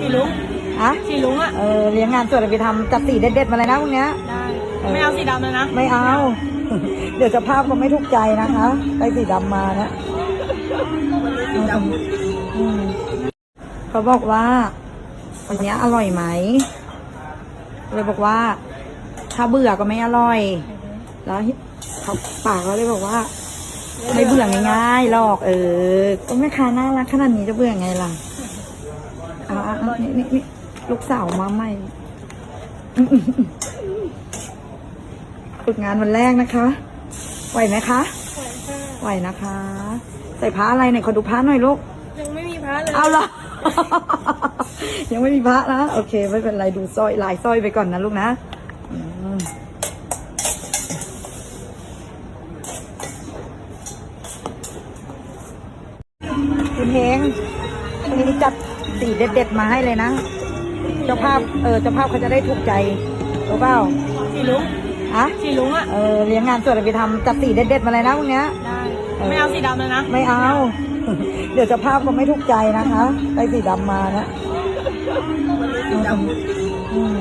สีลุงฮะสีลุงอะเออเลี้ยงงานสวดไปทำจัดสีเด็ดๆมาเลยนะพวกเนี้ยได้เออไม่เอาสีดำเลยนะไม่เอา เดี๋ยวจะภาพก็ไม่ถูกใจนะคะได้สีดำมานะอืมเขาบอกว่าวันเนี้ยอร่อยไหมเลยบอกว่า ถ้าเบื่อก็ไม่อร่อย แล้วเขาปากเขาเลยบอกว่า ไม่เบื่อง่ายๆหรอกเออ ก็แม่ค้าน่ารักขนาดนี้จะเบื่อไงล่ะเอาเอาเอานี่นี่นี่ลูกสาวมาใหม่ฝึกงานวันแรกนะคะ ไหวไหมคะ ไหวนะคะ ใส่ผ้าอะไรไหนอยขอดูผ้าหน่อยลูก ยังไม่มีพระเลย เอาละยังไม่มีพระนะ โอเค ไม่เป็นไรดูสร้อยลายสร้อยไปก่อนนะลูกนะอืมคุณเฮง วันนี้จัดสีเด็ดๆมาให้เลยนะ เจ้าภาพ เออ เจ้าภาพเขาจะได้ถูกใจรู้เปล่าสีลุงฮะสีลุงอะเออ เลี้ยงงานสวดไปทำจัดสีเด็ดๆมาเลยนะพวกเนี้ยได้ ไม่เอาสีดำเลยนะ ไม่เอา เดี๋ยวเจะภาพก็ไม่ถูกใจนะคะได้สีดำมานะอืม